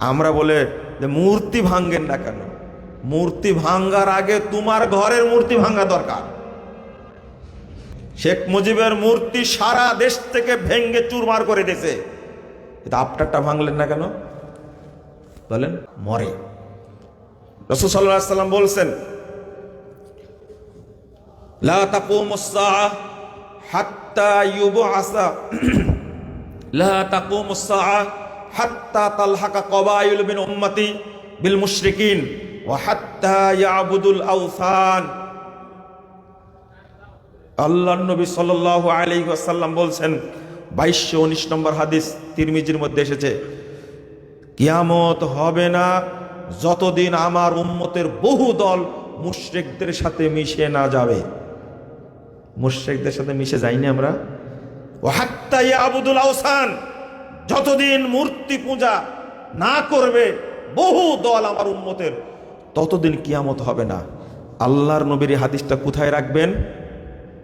আমরা বলে যে মূর্তি ভাঙ্গেন না কেন মূর্তি ভাঙ্গার আগে তোমার ঘরের মূর্তি ভাঙ্গা দরকার শেখ মুজিবের মূর্তি সারা দেশ থেকে ভেঙ্গে চুরমার করে দিয়েছে কিন্তু আপনারটা ভাঙলেন না কেন বলেন মরে রসুল সাল্লাহ সাল্লাম বলছেন লা তাকুমু الساعة حتى يبعث لا تقوم الساعة হাত্তা বিল আউসান। বলছেন বাইশশো উনিশ নম্বর হাদিস তিরমিজির মধ্যে এসেছে, কিয়ামত হবে না যতদিন আমার উম্মতের বহু দল মুশ্রেকদের সাথে মিশে না যাবে। মুশ্রেকদের সাথে মিশে যাইনি আমরা। ও হাত্তাই আবুদুল আহসান যতদিন মূর্তি পূজা না করবে, বহু দল আমার উন্মতের ততদিন কিয়ামত হবে না। আল্লাহর নবীর হাদিসটা কোথায় রাখবেন?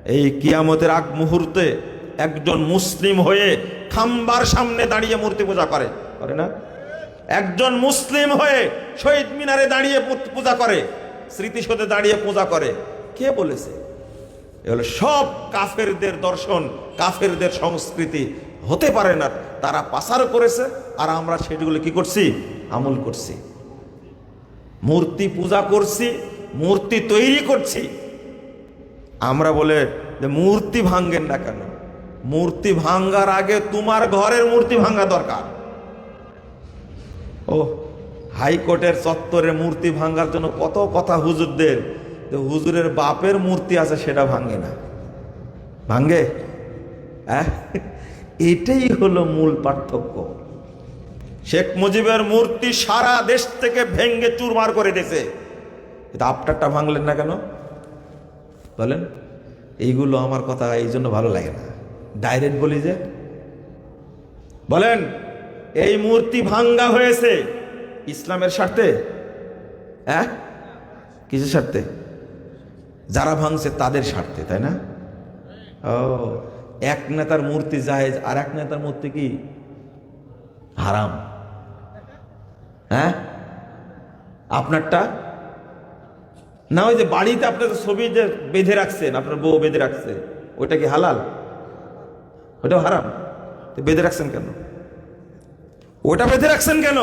এই কিয়ামতের আগ মুহূর্তে একজন মুসলিম হয়ে খাম্বার সামনে দাঁড়িয়ে মূর্তি পূজা করে। করে না? একজন মুসলিম হয়ে শহীদ মিনারে দাঁড়িয়ে পূজা করে, স্মৃতিসৌধে দাঁড়িয়ে পূজা করে। কে বলেছে? এগুলো সব কাফেরদের দর্শন, কাফেরদের সংস্কৃতি হতে পারে না, তারা পাসার করেছে, আর আমরা সেগুলো কি করছি? আমল করছি। মূর্তি পূজা করছি, মূর্তি তৈরি করছি। আমরা বলে, যে মূর্তি ভাঙ্গেন না কেন? মূর্তি ভাঙ্গার আগে তোমার ঘরের মূর্তি ভাঙ্গা দরকার। ও, হাইকোর্টের চত্বরে মূর্তি ভাঙ্গার জন্য কত কথা হুজুরদের, যে হুজুরের বাপের মূর্তি আছে, সেটা ভাঙ্গে না। ভাঙ্গে হ্যাঁ? এটাই হলো মূল পার্থক্য। শেখ মুজিবের মূর্তি সারা দেশ থেকে ভেঙ্গে চুরমার করে দিয়েছে। আপনারটা ভাঙলেন না কেন? বলেন, এইগুলো আমার কথা এই জন্য ভালো লাগে না। ডাইরেক্ট বলি যে, বলেন, এই মূর্তি ভাঙ্গা হয়েছে ইসলামের স্বার্থে? হ্যাঁ? কিসের স্বার্থে? যারা ভাঙছে তাদের স্বার্থে, তাই না? ও এক নেতার মূর্তি জায়েজ, আর এক নেতার মূর্তি কি? হারাম। হ্যাঁ? আপনারটা? না, ওই যে বাড়িতে আপনার ছবি যে বেঁধে রাখছেন, আপনার বউ বেঁধে রাখছে, ওইটা কি হালাল? ওটাও হারাম। বেঁধে রাখছেন কেন? ওটা বেঁধে রাখছেন কেন?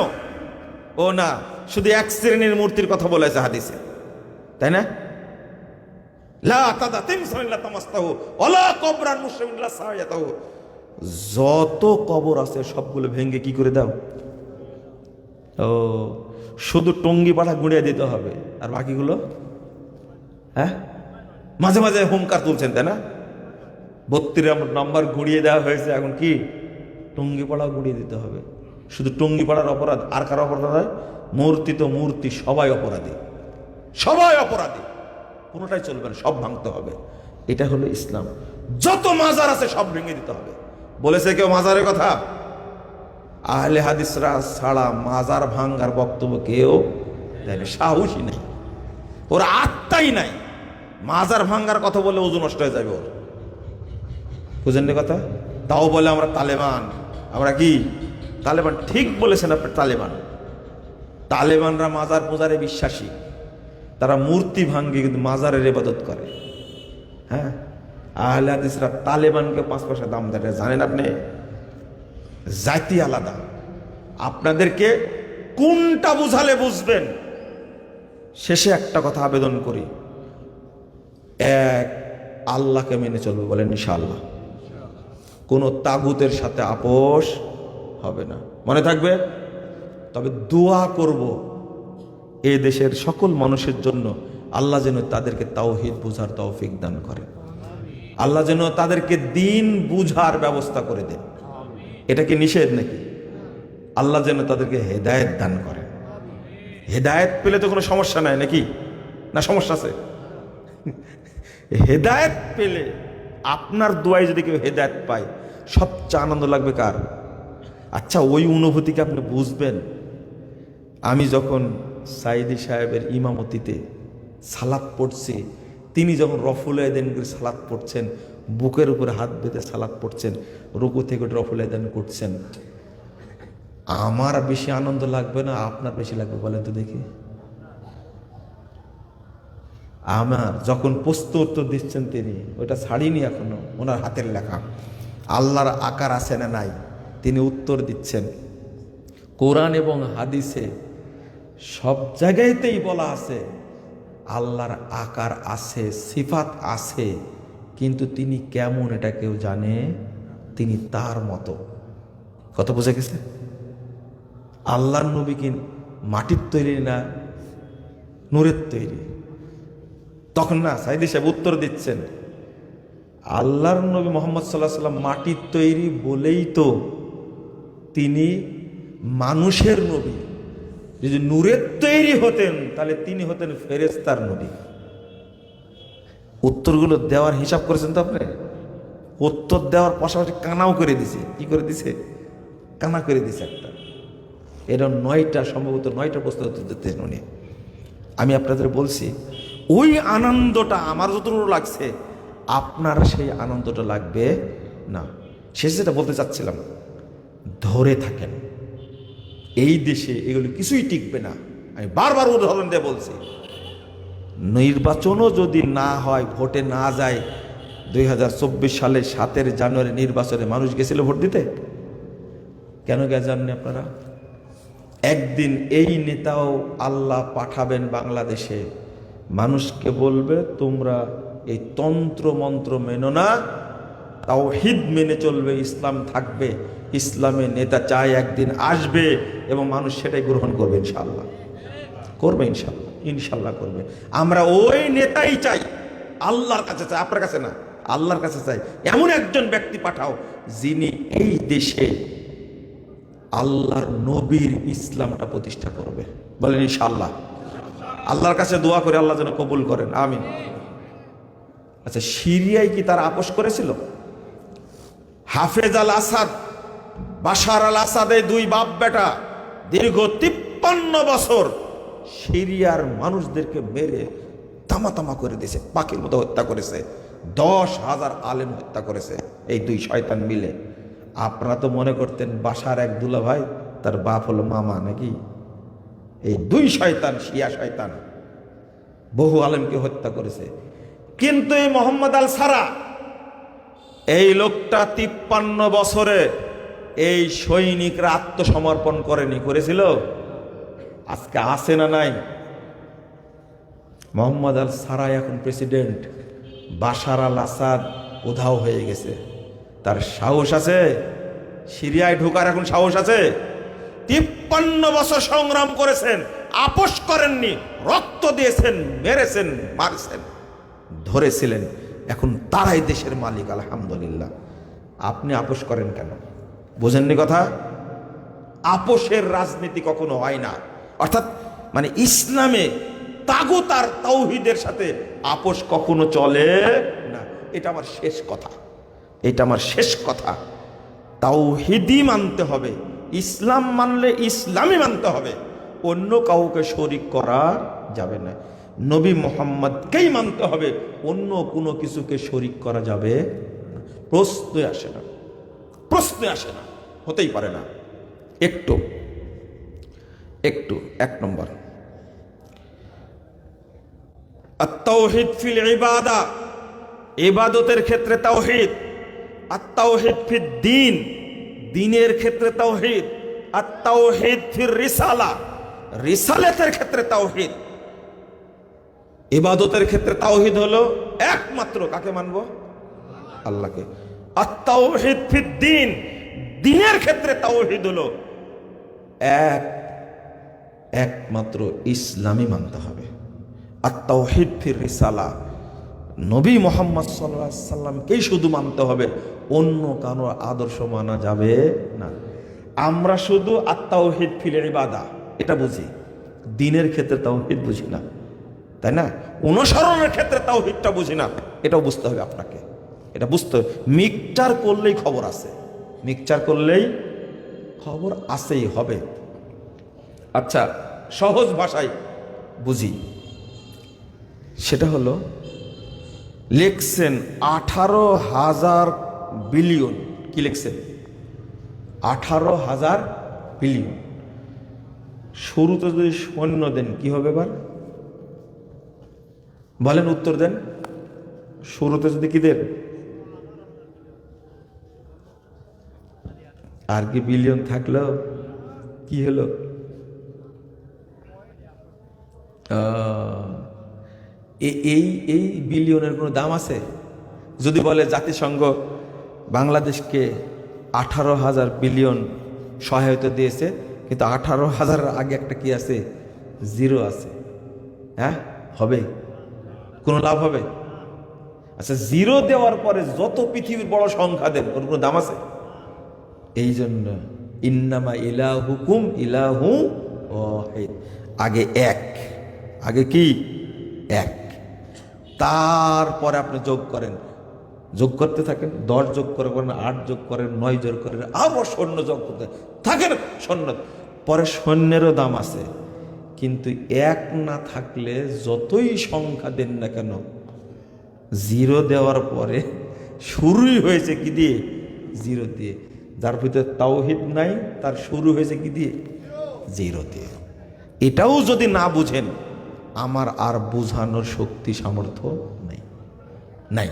ও না, শুধু এক শ্রেণির মূর্তির কথা বলেছে হাদিসে। তাই না? যত কবর আছে সবগুলো ভেঙে কি করে দাও? ও, শুধু টঙ্গি পাড়া গুঁড়িয়ে দিতে হবে, আর বাকিগুলো? হ্যাঁ? মাঝে মাঝে হোমকার তুলছেন, তাই না? বত্রিশ নাম্বার গুঁড়িয়ে দেওয়া হয়েছে, এখন কি? টঙ্গি পাড়া গুঁড়িয়ে দিতে হবে। শুধু টঙ্গি পাড়ার অপরাধ, আর কার অপরাধ হয় মূর্তি তো মূর্তি, সবাই অপরাধী। সবাই অপরাধী। কোনোটাই চলবে না সব ভাঙতে হবে। এটা হলো ইসলাম। যত মাজার আছে সব ভেঙে দিতে হবে। বলেছে কেউ মাজারের কথা? আহলে হাদিসরা ছাড়া মাজার ভাঙ্গার বক্তব্য কেউ দেয় না, সাহসই নেই। ওর আত্মাই নাই। মাজার ভাঙ্গার কথা বলে ওজন নষ্ট হয়ে যাবে ওর। বুঝেন কথা? তাও বলে আমরা তালেবান। আমরা কি? তালেবান ঠিক বলেছেন আপনি তালেবান। তালেবানরা মাজার পূজারে বিশ্বাসী। তারা মূর্তি ভাঙ্গে কিন্তু মাজারের ইবাদত করে। হ্যাঁ? আহলে হাদিসরা তালেবানকে পাঁচ পয়সা দাম দেয় জানেন আপনি? জাতি আলাদা। আপনাদেরকে কোনটা বুঝালে বুঝবেন? শেষে একটা কথা আবেদন করি। এক, আল্লাহকে মেনে চলবে বলেন ইনশাআল্লাহ। কোনো তাগুতের সাথে আপোষ হবে না। মনে থাকবে? তবে দোয়া করব। এ দেশের সকল মানুষের জন্য আল্লাহ যেন তাদেরকে তাওহিদ বুঝার তৌফিক দান করে। আল্লাহ যেন তাদেরকে দিন বুঝার ব্যবস্থা করে দেন। এটা কি নিষেধ নাকি? আল্লাহ যেন তাদেরকে হেদায়েত দান করে হেদায়েত পেলে তো কোনো সমস্যা নাই নাকি? না সমস্যা আছে? হেদায়েত পেলে আপনার দোয়ায় যদি কেউ হেদায়েত পায়, সবচেয়ে আনন্দ লাগবে কার? আচ্ছা ওই অনুভূতিকে আপনি বুঝবেন। আমি যখন সাইদি সাহেবের ইমামতিতে সালাদ পড়ছে। তিনি যখন রফুল আয়দান করে সালাদ পড়ছেন, বুকের উপরে হাত বেঁধে সালাদ পড়ছেন, রুকু থেকে রফুল আয়দান করছেন। আমার বেশি আনন্দ লাগবে না, আপনার বেশি লাগবে বলেন তো দেখি। আমার যখন প্রশ্ন উত্তর দিচ্ছেন তিনি ওটা ছাড়িনি এখনও, ওনার হাতের লেখা। আল্লাহর আকার আছে না নাই, তিনি উত্তর দিচ্ছেন। কোরআন এবং হাদিসে সব জায়গাতেই বলা আছে, আল্লাহর আকার আছে, সিফাত আছে, কিন্তু তিনি কেমন এটা কেউ জানে? তিনি তার মতো। কত বোঝা গেছে? আল্লাহর নবী কি মাটির তৈরি না নূরের তৈরি? তখন না, সাইদি সাহেব উত্তর দিচ্ছেন, আল্লাহর নবী মোহাম্মদ সাল্লাহ সাল্লাম মাটির তৈরি বলেই তো তিনি মানুষের নবী। যদি নূরের তৈরি হতেন, তাহলে তিনি হতেন ফেরেস্তার নবী। উত্তরগুলো দেওয়ার হিসাব করেছেন তো আপনি? উত্তর দেওয়ার পাশাপাশি কানাও করে দিছে। কি করে দিছে? কানা করে দিছে একটা। এরকম নয়টা, সম্ভবত নয়টা প্রশ্ন উত্তর দিতেন উনি। আমি আপনাদের বলছি, ওই আনন্দটা আমার যতটুকু লাগছে, আপনার সেই আনন্দটা লাগবে না। শেষে যেটা বলতে চাচ্ছিলাম, ধরে থাকেন। এই দেশে এগুলো কিছুই টিকবে না। আমি বারবার উদাহরণ দিয়ে বলছি, নির্বাচনও যদি না হয়, ভোটে না যায়, দুই সালে সাতের জানুয়ারি নির্বাচনে মানুষ গেছিল ভোট দিতে? কেন গে জাননি আপনারা? একদিন এই নেতাও আল্লাহ পাঠাবেন বাংলাদেশে। মানুষকে বলবে, তোমরা এই তন্ত্র মন্ত্র মেনো না তাও হিদ মেনে চলবে, ইসলাম থাকবে। ইসলামের নেতা চায় একদিন আসবে এবং মানুষ সেটাই গ্রহণ করবে ইনশাল্লাহ করবে ইনশাল্লাহ ইনশাল্লাহ করবে। আমরা ওই নেতাই চাই, আল্লাহর কাছে চাই, আপনার কাছে না, আল্লাহর কাছে চাই। এমন একজন ব্যক্তি পাঠাও যিনি এই দেশে আল্লাহর নবীর ইসলামটা প্রতিষ্ঠা করবে। বলেন ইনশাল্লাহ আল্লাহর কাছে দোয়া করে আল্লাহ যেন কবুল করেন, আমিন। আচ্ছা সিরিয়ায় কি তারা আপোষ করেছিল? হাফেজ আল আসাদ বাশার আল আসাদ দুই বাপ বেটা দীর্ঘ তিপ্পান্ন বছর সিরিয়ার মানুষদেরকে মেরে তামা তামা করে দিয়েছে, পাখির মতো হত্যা করেছে, দশ হাজার আলেম হত্যা করেছে, এই দুই শয়তান মিলে। আপনারা তো মনে করতেন বাসার এক দুলা ভাই তার বাপ হলো মামা নাকি? এই দুই শয়তান, শিয়া শয়তান, বহু আলেমকে হত্যা করেছে। কিন্তু এই মোহাম্মদ আল সারা, এই লোকটা তিপ্পান্ন বছরে এই সৈনিকরা আত্মসমর্পণ করেনি, করেছিল? আজকে আসে না নাই? মোহাম্মদ আল সারাই এখন প্রেসিডেন্ট। বাশার আল আসাদ উধাও হয়ে গেছে। তার সাহস আছে? সিরিয়ায় ঢোকার এখন সাহস আছে? তিপ্পান্ন বছর সংগ্রাম করেছেন, আপোষ করেননি, রক্ত দিয়েছেন, মেরেছেন, মারছেন, ধরেছিলেন। এখন তারাই দেশের মালিক, আলহামদুলিল্লাহ। আপনি আপোষ করেন কেন? বোঝেননি কথা? আপোষের রাজনীতি কখনো হয় না। অর্থাৎ মানে ইসলামে তাগো তার তৌহিদের সাথে আপোষ কখনো চলে না। এটা আমার শেষ কথা। এটা আমার শেষ কথা। তাওহিদি মানতে হবে। ইসলাম মানলে ইসলামই মানতে হবে। অন্য কাউকে শরিক করা যাবে না। নবী মোহাম্মদকেই মানতে হবে। অন্য কোনো কিছুকে শরিক করা যাবে প্রশ্নই আসে না। প্রশ্নই আসে না। হতেই পারে না। একটু একটু, এক নম্বর। আত্মাওহিদ ফিল ইবাদা, ইবাদতের ক্ষেত্রে তাওহিদ। আত্মাওহিদ ফির দিন, দিনের ক্ষেত্রে তাওহিদ। আত্মাওহিদ ফির রিসালা, রিসালেতের ক্ষেত্রে তাওহিদ। ইবাদতের ক্ষেত্রে তাওহিদ হলো একমাত্র কাকে মানবো? আল্লাহকে। আত্মাওহিদ ফির দিন। দিনের ক্ষেত্রে তাওহিদ হলো এক, একমাত্র ইসলামই মানতে হবে। আর তাওহিদ ফির রিসালা। নবী মোহাম্মদ সাল্লাহ সাল্লামকেই শুধু মানতে হবে, অন্য কারও আদর্শ মানা যাবে না। আমরা শুধু আত্মাওহিদ ফিল ইবাদা, এটা বুঝি। দিনের ক্ষেত্রে তাওহিদ বুঝি না, তাই না? অনুসরণের ক্ষেত্রে তাওহিদটা বুঝি না, এটাও বুঝতে হবে আপনাকে। এটা বুঝতে মিকচার করলেই খবর আছে। মিকচার করলেই খবর আসেই হবে। আচ্ছা সহজ ভাষায় বুঝি। সেটা হলো, লিখছেন আঠারো হাজার বিলিয়ন। কি লিখছেন? আঠারো হাজার বিলিয়ন। শুরুতে যদি সৈন্য দেন, কি হবে এবার? বলেন উত্তর দেন। শুরুতে যদি কি দেন? আর কি বিলিয়ন থাকল? কি হলো? এই এই বিলিয়নের কোনো দাম আছে? যদি বলে জাতিসংঘ বাংলাদেশকে আঠারো হাজার বিলিয়ন সহায়তা দিয়েছে, কিন্তু আঠারো হাজারের আগে একটা কি আছে? জিরো আছে। হ্যাঁ? হবে। কোনো লাভ হবে? আচ্ছা জিরো দেওয়ার পরে যত পৃথিবীর বড় সংখ্যা দেন ওর কোনো দাম আছে? এই জন্য ইন্নামা ইলাহুকুম ইলাহু ওয়াহিদ। আগে এক। আগে কি? এক। তারপরে আপনি যোগ করেন। যোগ করতে থাকেন, দশ যোগ করে করেন, আট যোগ করেন, নয় যোগ করেন, আবার সৈন্য যোগ করতে থাকেন, সৈন্য। পরে সৈন্যেরও দাম আছে। কিন্তু এক না থাকলে যতই সংখ্যা দেন না কেন, জিরো দেওয়ার পরে শুরুই হয়েছে কি দিয়ে? জিরো দিয়ে। যার ভিতরে তাওহিদ নাই, তার শুরু হয়েছে কি দিয়ে? জিরো দিয়ে এটাও যদি না বুঝেন, আমার আর বোঝানোর শক্তি, সামর্থ্য নেই। নাই।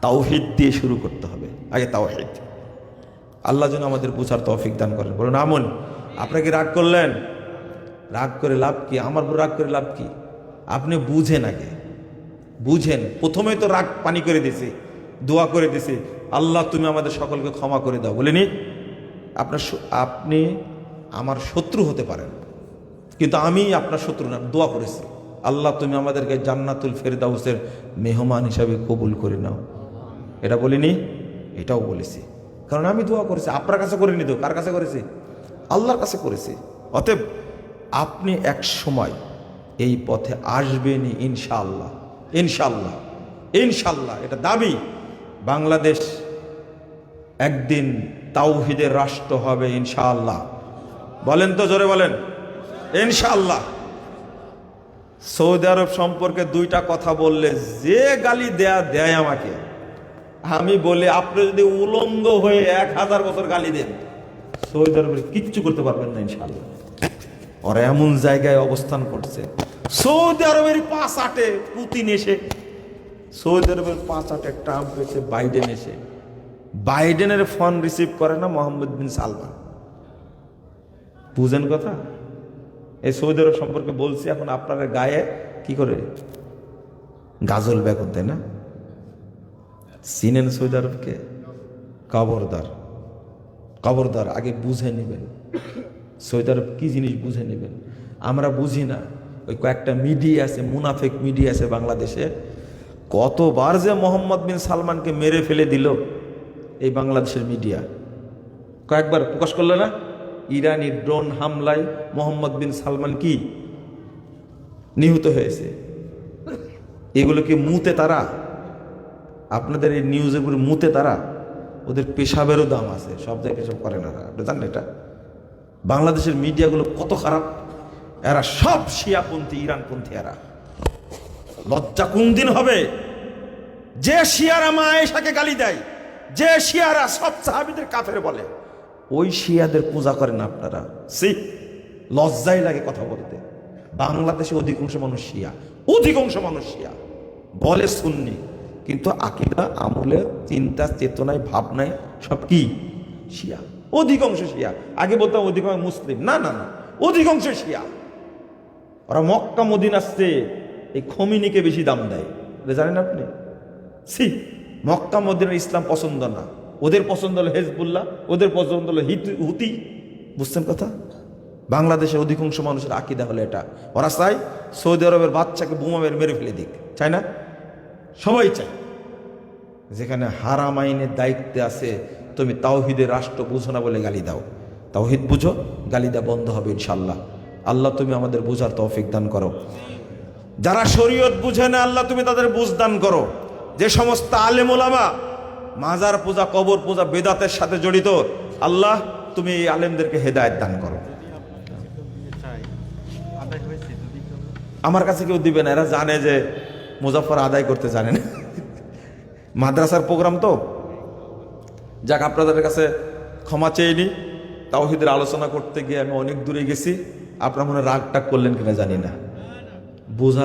তাওহিদ দিয়ে শুরু করতে হবে। আগে তাওহিদ। আল্লাহ যেন আমাদের বোঝার তৌফিক দান করেন। বলুন, আমন, আপনাকে রাগ করলেন? রাগ করে লাভ কি? আমার উপর রাগ করে লাভ কি? আপনি বুঝেন আগে। বুঝেন। প্রথমে তো রাগ পানি করে দিছি দোয়া করে দিছি আল্লাহ, তুমি আমাদের সকলকে ক্ষমা করে দাও। বলিনি আপনার আপনি আমার শত্রু হতে পারেন। কিন্তু আমি আপনার শত্রু না, দোয়া করেছি। আল্লাহ, তুমি আমাদেরকে জান্নাতুল ফেরদাউসের মেহমান হিসাবে কবুল করে নাও। এটা বলিনি এটাও বলেছি। কারণ আমি দোয়া করেছি, আপনার কাছে করিনি তো, কার কাছে করেছি? আল্লাহর কাছে করেছি। অতএব আপনি এক সময় এই পথে আসবেনই ইনশাআল্লাহ ইনশাআল্লাহ ইনশাল্লাহ এটা দাবি বাংলাদেশ একদিন তাওহিদের রাষ্ট্র হবে ইনশাআল্লাহ। বলেন তো জোরে বলেন। ইনশাআল্লাহ। সৌদি আরব সম্পর্কে দুইটা কথা বললে যে গালি দেয়া দেয় আমাকে। আমি বলি, আপনি যদি উলঙ্গ হয়ে এক হাজার বছর গালি দেন, সৌদি আরবের কিচ্ছু করতে পারবেন না ইনশাআল্লাহ। ওরা এমন জায়গায় অবস্থান করছে। সৌদি আরবের পাঁচ আটে পুতিন এসে, সৌদি আরবের পাঁচ আটে ট্রাম্প এসে, বাইডেন এসে বাইডেনের ফোন রিসিভ করে না মোহাম্মদ বিন সালমান। বুঝেন কথা? এই সৌদি আরব সম্পর্কে বলছি, এখন আপনার গায়ে কি করে? গাজল বেগুন তাই না? চিনেন সৌদি আরবকে? কবরদার। কবরদার, আগে বুঝে নেবেন। সৌদি আরব কি জিনিস বুঝে নেবেন? আমরা বুঝি না, ওই কয়েকটা মিডিয়া আছে, মুনাফেক মিডিয়া আছে বাংলাদেশে। কতবার যে মোহাম্মদ বিন সালমানকে মেরে ফেলে দিল এই বাংলাদেশের মিডিয়া। কয়েকবার প্রকাশ করল না, ইরানি ড্রোন হামলায় মোহাম্মদ বিন সালমান কি নিহত হয়েছে? এগুলো কি মুতে তারা? আপনাদের এই নিউজগুলো মুতে তারা? ওদের পেশাবেরও দাম আছে, সব জায়গায় সব করে না। আপনি জানেন এটা? বাংলাদেশের মিডিয়াগুলো কত খারাপ? এরা সব শিয়াপন্থী, ইরানপন্থী এরা। লজ্জা কোন দিন হবে? যে শিয়ারা মা আয়েশাকে গালি দেয় যে শিয়ারা সব সাহাবিদের কাফের বলে, ওই শিয়াদের পূজা করেন আপনারা। সি লজ্জাই লাগে কথা বলতে। বাংলাদেশে অধিকাংশ মানুষ শিয়া, অধিকাংশ মানুষ শিয়া, বলে শুননি কিন্তু আকিদা, আমলে, চিন্তা, চেতনায়, ভাবনায় সব কি? শিয়া। অধিকাংশ শিয়া। আগে বলতাম অধিকাংশ মুসলিম। না না না, অধিকাংশ শিয়া। ওরা মক্কা মদিন আসছে এই খমিনিকে বেশি দাম দেয়। জানেন আপনি? সি মক্কা মদিনার ইসলাম পছন্দ না। ওদের পছন্দ হলো হেজবুল্লাহ, ওদের পছন্দ হলো হিত- বুঝছেন কথা? বাংলাদেশের অধিকাংশ মানুষের আকিদা হলো এটা। ওরা চায় সৌদি আরবের বাচ্চাকে বোমা মেরে মেরে ফেলে দিক। চায় না? সবাই চায়। যেখানে হারাম আইনের দায়িত্বে আছে, তুমি তাওহিদের রাষ্ট্র বুঝো না বলে গালি দাও। তাওহিদ বুঝো, গালি দেওয়া বন্ধ হবে ইনশাল্লাহ আল্লাহ তুমি আমাদের বুঝার তৌফিক দান করো। যারা শরীয়ত বুঝে না, আল্লাহ তুমি তাদের বুঝ দান করো। যে সমস্ত আলেম ওলামা মাজার পূজা, কবর পূজা, বেদাতের সাথে জড়িত, আল্লাহ তুমি এই আলেমদেরকে হেদায়েত দান করো। আমার কাছে কেউ দিবে না, এরা জানে যে মুজাফর আদায় করতে জানে না। মাদ্রাসার প্রোগ্রাম তো। যাক, আপনাদের কাছে ক্ষমা চেয়ে নি। তাওহিদের আলোচনা করতে গিয়ে আমি অনেক দূরে গেছি। আপনার মনে রাগ টাগ করলেন কিনা জানি না। বোঝা